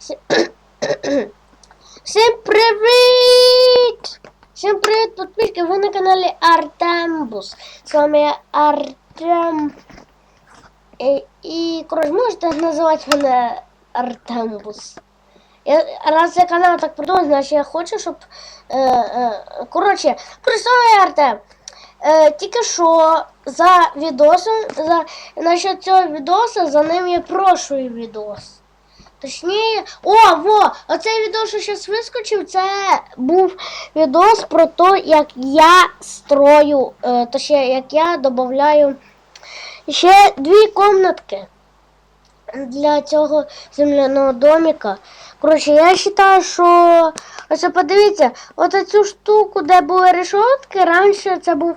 Всім привіт! Всім привіт, підписки! Ви на каналі Артембус. З вами я Артем. І, і коротше, можете називати мене Артембус. Я, раз я канал так придумав, значить я хочу, щоб. Е, е, коротше, користує Артем. Е, тільки що за відосом, за насчет цього відоса, за ним є прошлий відос. Точніше, о, во! Оцей відео, що зараз вискочив, це був відос про те, як я строю, е, точніше, як я додаю ще дві комнатки для цього земляного домика. Коротше, я вважаю, що ось подивіться, от штуку, де були решетки, раніше це був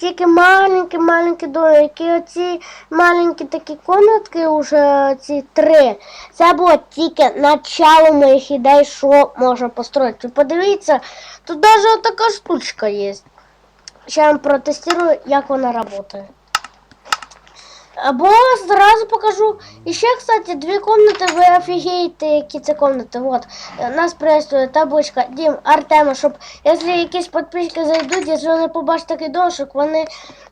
тільки маленький маленький домик. І оці маленькі такі комнатки, уже ці три. Це було тільки начало моїх ідей, що можна построїти. Подивіться, тут навіть така штучка є. Ще я вам протестую, як вона працює. Або зразу покажу. І ще, кстати, дві комнати, ви офігієте, які це комнати. Вот. Е, Нас приветствує табличка Дім Артема, щоб якщо якісь підписки зайдуть, якщо вони побачать такий дошик, вони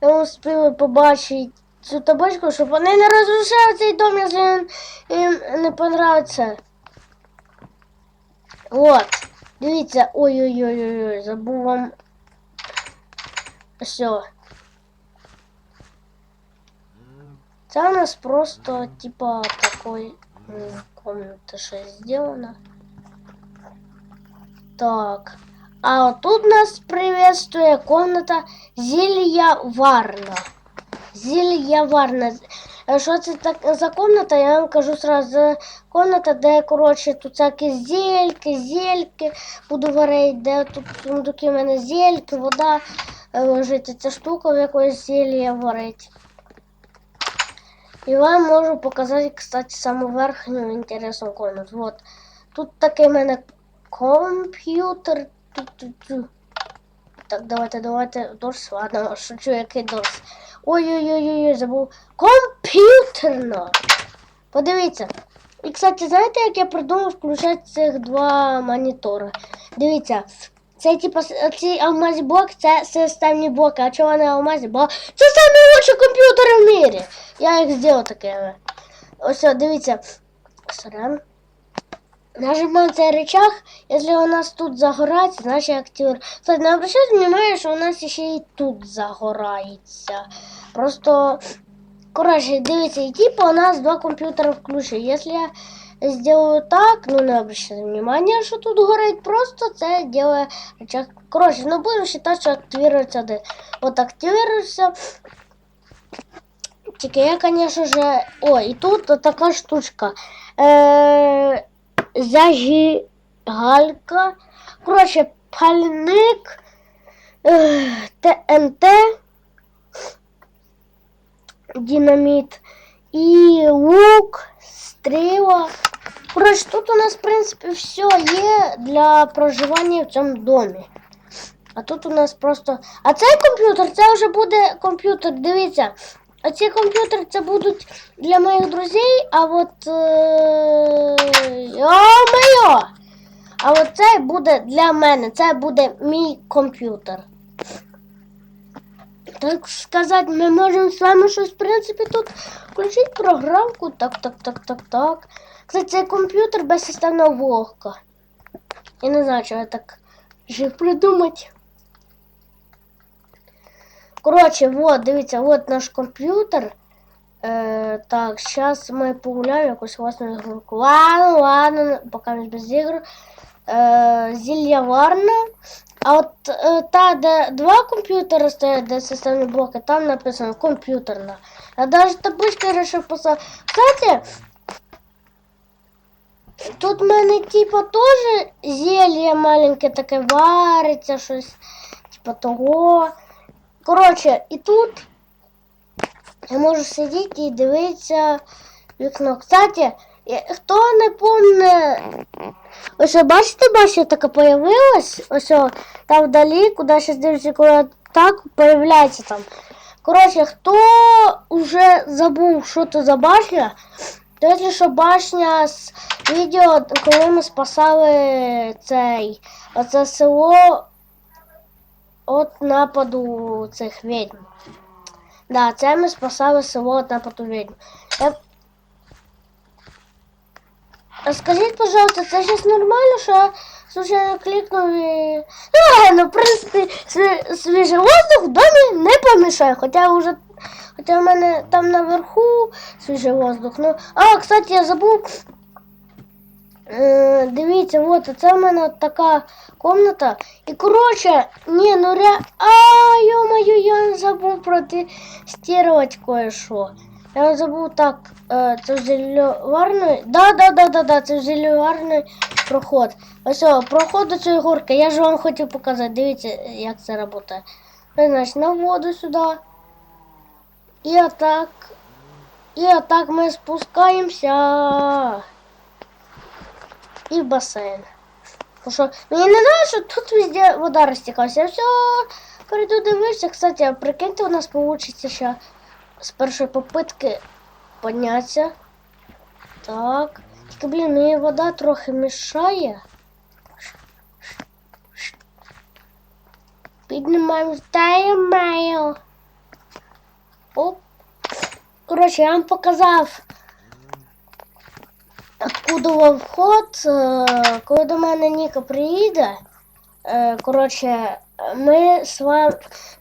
не успіли побачити цю табличку, щоб вони не розрушали цей дом, якщо їм, не подобається. Вот. Дивіться, ой-ой-ой, забув вам. Все. Це у нас просто типа такой комната щось сделано. Так. А тут нас приветствует комната Зелья Варна. Зелья Варна. Що це так за комната? Я вам кажу сразу. Комната, де, коротше, тут всякі зельки, зельки буду варити, де тут сундуки в мене зельки, вода лежить. Ця штука в якоїсь зелья варить. І вам можу показати, кстати, саму верхню інтересну комнату. Вот. Тут такий в мене комп'ютер. Так, давайте, давайте. Дорс, ладно, шучу, який дорс. Ой-ой-ой, забув. Комп'ютерна. Подивіться. І, кстати, знаєте, як я придумав включати цих два монітори? Дивіться. Це типа ці алмазі блок, це системні блоки. А чого вони алмазі? Бо це лучші комп'ютери в мірі. Я їх зробив такими. Ось, дивіться. Сорян. Нажимаем цей рычаг, если у нас тут загорается, значит активируем. Кстати, не обращайте внимание, что у нас еще и тут загорається. Просто, короче, дивіться, і типа у нас два комп'ютера включені. Если я сделаю так, ну не обращайте внимание, що тут горить, просто це делає рычаг. Короче, ну будемо считать, що активируется один. Вот активируется. Тільки я, конечно же... О, і тут така штучка. Е зажигалька. Коротше, пальник, е, ТНТ, динаміт і лук, стріла. Коротше, тут у нас, в принципі, все є для проживання в цьому домі. А тут у нас просто. А цей комп'ютер, це вже буде комп'ютер, дивіться. А ці комп'ютери це будуть для моїх друзей, а от. Е... Йо-моє! А от це буде для мене, це буде мій комп'ютер. Так сказати, ми можемо з вами щось, в принципі, тут включити програмку. Так, так, так, так, так. Кстати, це комп'ютер без системного блока. Я не знаю, що я так жив придумати. Коротше, вот, дивіться, вот наш комп'ютер. Е, так, зараз ми погуляємо якусь власну ігру. Ладно, ладно, поки не без ігор. Е, зілля варна. А от е, та, де два комп'ютери стоять, де системні блоки, там написано комп'ютерна. Я навіть таблички вирішив писати. Кстати, тут в мене типа теж зелье маленьке таке вариться, щось типа того. Коротше, і тут я можу сидіти і дивитися вікно. Кстати, хто не помне, ось бачите, бачите, така появилась, ось там вдалі, куди зараз дивлюся, коли так появляється там. Коротше, хто вже забув, що це за башня, Тоді що башня з відео, коли ми спасали цей оце село від нападу цих відьм. Да, це ми спасали село від нападу відьм. Я... А Скажіть, пожалуйста, це щось нормально, що я случайно клікнув і. Ну, ну, в принципі, сві- свіжий воздух в домі не помішає, хоча вже. Хоча в мене там наверху свіжий воздух. Ну, а, кстати, я забув. Е, дивіться, от це в мене така комната. І коротше, ні, ну ре. А, ё-моё, я забув протестувати кое-що. Я забув так, е, це зельоварний. Да, да, да, да, да, це зельоварний проход. Ось, проход до цієї горки. Я ж вам хотів показати. Дивіться, як це працює. Значить, на воду сюди. І отак. І отак ми спускаємося. І в басейн. Тому що мені не треба, що тут везде вода розтікалася. Я все перейду дивився. Кстати, прикиньте, у нас вийде ще з першої попитки піднятися. Так. Тільки, блін, мені вода трохи мішає. Піднімаємо таймейл. Оп. Коротше, я вам показав, откуда вам вход. Е, Коли до мене Ніка приїде, е, коротше, ми з вами.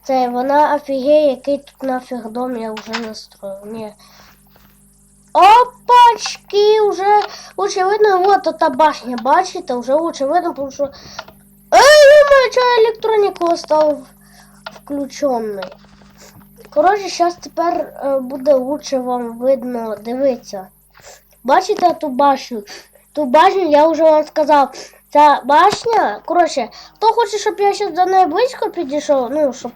Це вона офігеє, який тут нафіг дом я вже настроїв. Ні. Опачки, уже лучше видно, вот эта башня, бачите, уже лучше видно, потому что... Эй, ё-моё, чё електроніку остав включений. Коротше, зараз тепер е, буде лучше вам видно дивитися. Бачите ту башню? Ту башню я вже вам сказав. Ця башня, коротше, хто хоче, щоб я зараз до неї близько підійшов, ну, щоб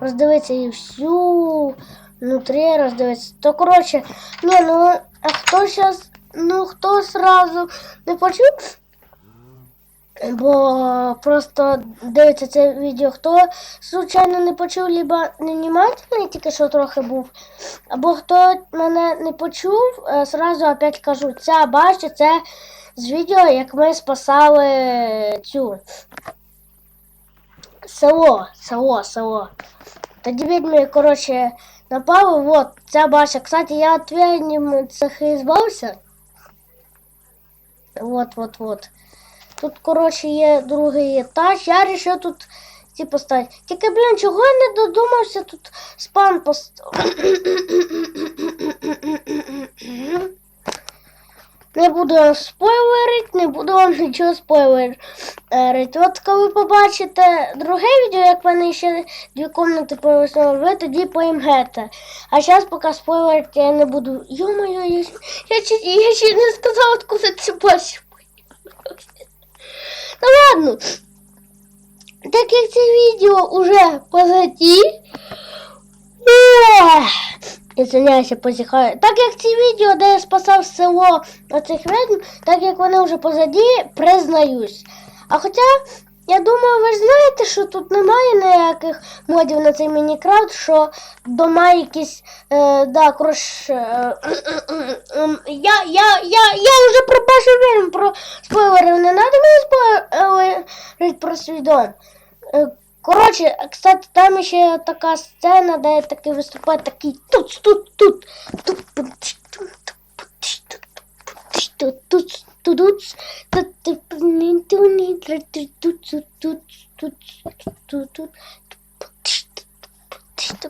роздивитися її всю внутрі роздивитися, то коротше, ні, ну, а хто зараз, ну, хто сразу не почув, Бо просто дивиться це відео, хто случайно не почув, либо не внимательний, тільки що трохи був, або хто мене не почув, е, сразу опять кажу, ця бачите, це з відео, як ми спасали цю село, село, село. Тоді відьми, коротше, напали, вот, ця башня. Кстати, я от відьм цих і збавився. Вот, вот, вот. Тут, коротше, є другий етаж. Я вирішив тут ці поставити. Тільки, блін, чого я не додумався тут спам поставити? Не буду вам спойлерити, не буду вам нічого спойлерити. От коли побачите друге відео, як в мене ще дві комнати пояснили, ви тоді поймете. А зараз поки спойлерити я не буду. Йо-моє, я, я, я ще не сказала, откуда це бачу. Ну ладно. Так як це відео уже позаді. Извиняюся, позіхаю. Так як ці відео, де я спасав село оцих ведьм, так як вони вже позаді, признаюсь. А хоча, я думаю, ви ж знаєте, що тут немає ніяких модів на цей Мінікрафт, що дома якісь, е, да, коротше, е, ем, я, я, я, я вже про Пашу Вільм, про спойлерів, не треба мені спойлерити про свій дом. Е, Коротше, кстати, там ще така сцена, де такий виступає такий тут, тут, тут, тут, тут, тут, тут,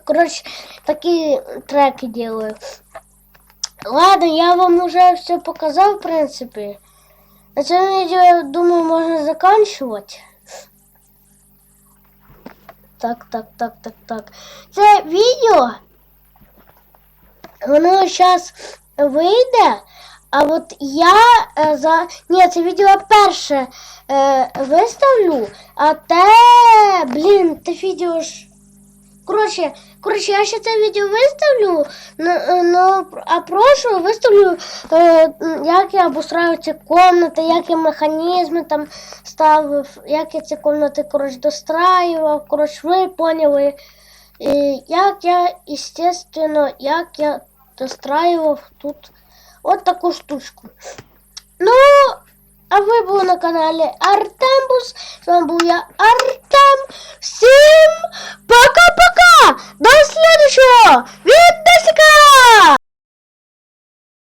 Короче, такие треки делаю. Ладно, я вам уже все показал, в принципе. На цьому відео, я думаю, можно заканчивать. Так, так, так, так, так. Це відео. Воно зараз вийде. А от я е, за. Ні, це відео перше е, виставлю, а те. Блін, те відео ж. Коротше, коротше, я ще це відео виставлю, ну, е, ну, а прошу виставлю, е, як я обустраю ці комнати, як я механізми там ставив, як я ці комнати, коротше, достраював, коротше, ви поняли. І як я, естественно, як я достраював тут Вот такую штучку. Ну, а вы были на канале Артембус. с вами был я Артем. Всім пока-пока! До следующего! Видосика!